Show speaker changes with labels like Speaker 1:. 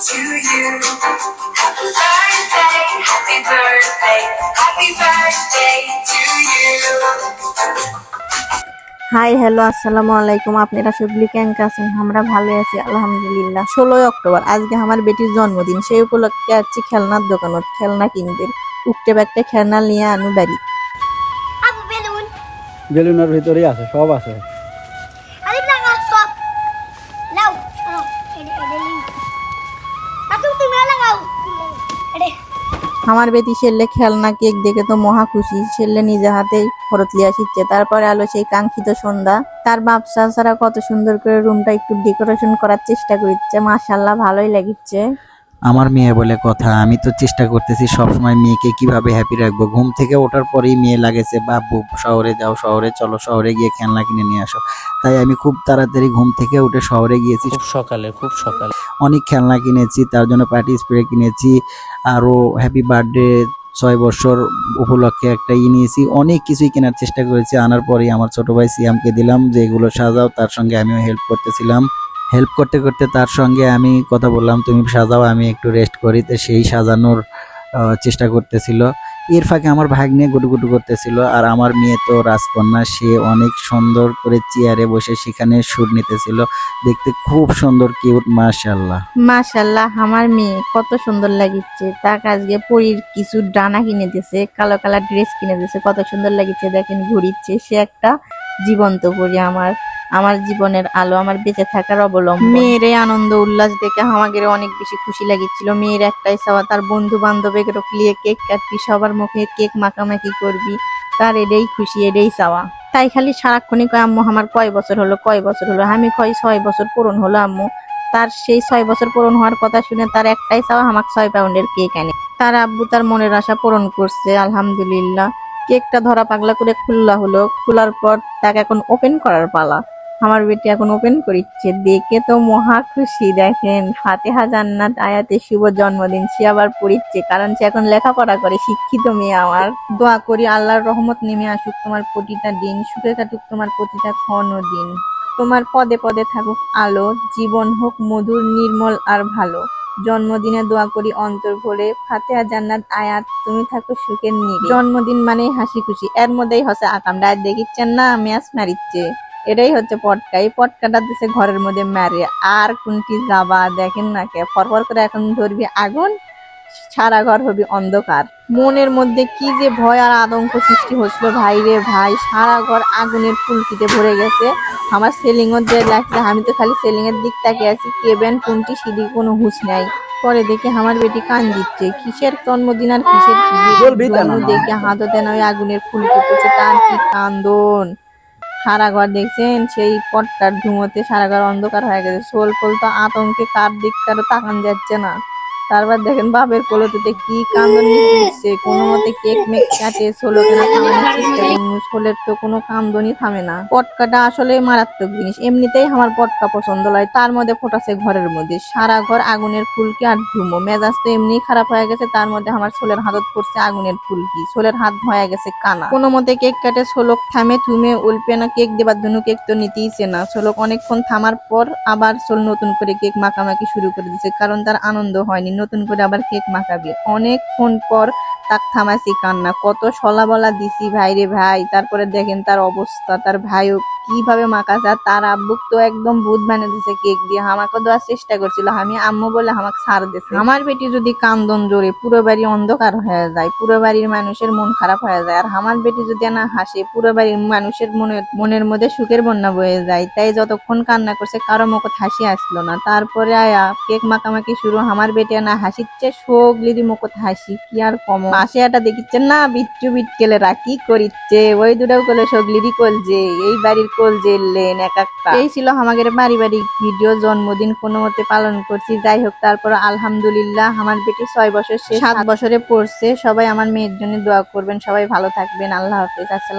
Speaker 1: to you. Happy birthday, happy birthday, happy birthday to you.
Speaker 2: Hi hello আসসালামু আলাইকুম আপনারা সবলি কেমন আছেন আমরা ভালো আছি আলহামদুলিল্লাহ ষোলোই অক্টোবর আজকে আমার বেটির জন্মদিন সেই উপলক্ষে আছি খেলনার দোকানত খেলনা কিনবে উঠতে ব্যাগটা খেলনা নিয়ে আনু বাড়ি
Speaker 3: বেলুন
Speaker 4: বেলুনের ভিতরেই আছে সব আছে
Speaker 2: আমার বেটি ছেলে খেলনা কেক দেখে তো মহা খুশি। ছেলে নিজে হাতেই খরচ লিয়ে আসিচ্ছে তারপরে আলো সেই কাঙ্ক্ষিত সন্ধ্যা। তার বাপসা ছাড়া কত সুন্দর করে রুমটা একটু ডেকোরেশন করার চেষ্টা করছে মাসাল্লাহ ভালোই লাগিচ্ছে।
Speaker 5: আমার মেয়ে বলে কথা আমি তো চেষ্টা করতেছি সবসময় মেয়েকে কীভাবে হ্যাপি রাখব। ঘুম থেকে ওঠার পরেই মেয়ে লাগেছে বাবু শহরে যাও শহরে চলো শহরে গিয়ে খেলনা কিনে নিয়ে আসো। তাই আমি খুব তাড়াতাড়ি ঘুম থেকে উঠে শহরে গিয়েছি।
Speaker 6: খুব সকালে খুব সকালে।
Speaker 5: অনেক খেলনা কিনেছি তার জন্য পার্টি স্প্রে কিনেছি আরও হ্যাপি বার্থডে ছয় বছর উপলক্ষে একটা ই নিয়েছি অনেক কিছুই কেনার চেষ্টা করেছি। আনার পরেই আমার ছোট ভাই সিয়ামকে দিলাম যে এগুলো সাজাও তার সঙ্গে আমিও হেল্প করতেছিলাম। হেল্প করতে করতে তার সঙ্গে আমি কথা বললাম, তুমি সাজাও, আমি একটু রেস্ট করি। তো সেই সাজানোর চেষ্টা করতেছিল। এর ফাঁকে আমার ভাগ্নে গুটুগুটু করতেছিল, আর আমার মেয়ে তো রাজকন্যা, সে অনেক সুন্দর করে চেয়ারে বসে সেখানে সুর নিতেছিল। দেখতে খুব সুন্দর কিউট মাশাল্লাহ
Speaker 2: মাশাল্লাহ আমার মেয়ে কত সুন্দর লাগিচ্ছে। তাকে আজকে পরীর কিছু ডানা কিনে দিয়েছে, কালো কালার ড্রেস কিনে দিয়েছে। কত সুন্দর লাগিচ্ছে, দেখেন ঘুরিচ্ছে। সে একটা জীবন্ত পরি আমার। আমার জীবনের আলো আমার বেঁচে থাকার অবলম্বন। মেয়ের এই আনন্দ, উল্লাস দেখে আমাদের অনেক বেশি খুশি লাগিচ্ছিল মেয়ের একটাই চাওয়া, তার বন্ধু বান্ধবের রকলিয়ে কেক কাটবি, সবার মুখে কেক মাখামাখি করবি। তার এটাই খুশি, এটাই চাওয়া। তাই খালি সারাক্ষণই কয়, আম্মু, আমার কয় বছর হলো, কয় বছর হলো? আমি কয়, ছয় বছর পূরণ হলো, আম্মু? তার সেই ছয় বছর পূরণ হওয়ার কথা শুনে তার একটাই চাওয়া, আমাকে ছয় পাউন্ডের কেক আনে। তার আব্বু তার মনের আশা পূরণ করছে, আলহামদুলিল্লাহ। কেকটা ধরা পাগলা করে খুললা হলো, খোলার পর তাকে এখন ওপেন করার পালা। আমার বেটি এখন ওপেন করিচ্ছে। দেখে তো মহা খুশি, দেখেন। ফাতেহা জান্নাত আয়াতে শুভ জন্মদিন, সে আবার পড়িচ্ছে, কারণ সে এখন লেখাপড়া করে, শিক্ষিত মেয়ে আমার। দোয়া করি আল্লাহর রহমত নেমে আসুক তোমার প্রতিটা দিন, সুখে কাটুক তোমার প্রতিটা ক্ষণ দিন। তোমার পদে পদে থাকুক আলো, জীবন হোক মধুর, নির্মল আর ভালো। জন্মদিনে দোয়া করি অন্তর ভরে, ফাতেহা জান্নাত আয়াত, তুমি থাকো সুখের নিয়ে জন্মদিন মানে হাসি খুশি, এর মধ্যেই হসে আকাম। ডায় দেখিচ্ছেন না, ম্যাচ মারিচ্ছে। এটাই হচ্ছে পটকা। এই পটকাটা দিছে ঘরের মধ্যে মারে আর কোনটি যাবা দেখেন না কে? ফরফর করে এখন ধরবি আগুন সারা ঘর হবি অন্ধকার। মনের মধ্যে কি যে ভয় আর আতঙ্ক সৃষ্টি হচ্ছিল। ভাই রে ভাই সারা ঘর আগুনের ফুলকিতে ভরে গেছে। আমার সেলিং এর যে লাগছে আমি তো খালি সেলিং এর দিক তাকিয়ে আছি। কেবেন কোনটি সিঁড়ি কোনো হুঁশ নাই পরে দেখে আমার বেটি কান দিচ্ছে। কিসের জন্মদিন আর কিসের দেখে হাততে নয় আগুনের ফুলকি পড়ছে তার কি কান্দন? সারা ঘর দেখছেন? সেই পটকার ধুমোতে সারা ঘর অন্ধকার হয়ে গেছে। সোল ফোল তো আতঙ্কে কার দিক কারও তাকান যাচ্ছে না। তারপর দেখেন বাপের কোলতে কি কান্দন কোনো মতে কেক মেক কাটে করুন সোলের তো কোনো কান্দনই থামে না। পটকাটা আসলে মারাত্মক জিনিস, এমনিতেই আমার পটকা পছন্দ হয়, তার মধ্যে ফোটাছে ঘরের মধ্যে। সারা ঘর আগুনের ফুলকি আর ধুমো, মেজাজ তো এমনি খারাপ হয়ে গেছে, তার মধ্যে আমার সোলের হাতত পড়ছে আগুনের ফুলকি সোলের হাত হয়ে গেছে কানা। কোনো মতে কেক কাটে সোলক থামে, থুমে, উল্পে না, কেক দেবার জন্য কেক তো নিতেইছে না। সোলক অনেকক্ষণ থামার পর আবার সোল নতুন করে কেক মাখামাখি শুরু করে দিচ্ছে কারণ তার আনন্দ হয়নি। নতুন করে আবার কেক মাখাবে। অনেকক্ষণ পর তাক থামাইছি কান্না, কত সলা বলা দিছি ভাই রে ভাই। তারপরে দেখেন তার অবস্থা, তার ভাইও কীভাবে আর তার আব্বুক তো একদম ভূত বানিয়ে দিছে কেক দিয়ে। আমাকে দেওয়ার চেষ্টা করছিল, আমি আম্মু বলে আমাকে ছাড় দিছে। আমার বেটি যদি কান্দন জোরে, পুরো বাড়ি অন্ধকার হয়ে যায়, পুরো বাড়ির মানুষের মন খারাপ হয়ে যায়। আর আমার বেটি যদি না হাসে, পুরো বাড়ির মানুষের মনের মনের মধ্যে সুখের বন্যা বয়ে যায়। তাই যতক্ষণ কান্না করছে, কারও মুখত হাসি আসলো না। তারপরে আয়া কেক মাখামাখি শুরু, আমার বেটি না হাসিচ্ছে সোগলিদি মুখত হাসি, কি আর কম। আসিয়াটা দেখিচ্ছেন না বিচ্ছু বিটকেলেরা কি করিচ্ছে? ওই দুটাও কলে সগলিরই কলজে এই বাড়ির কলজে লেন এক একটা। এই ছিল আমাদের পারিবারিক ভিডিও জন্মদিন কোনো মতে পালন করছি। যাই হোক তারপর আলহামদুলিল্লাহ আমার বেটি ছয় বছর সে সাত বছরে পড়ছে। সবাই আমার মেয়ের জন্য দোয়া করবেন সবাই ভালো থাকবেন। আল্লাহ হাফেজ আসসালাম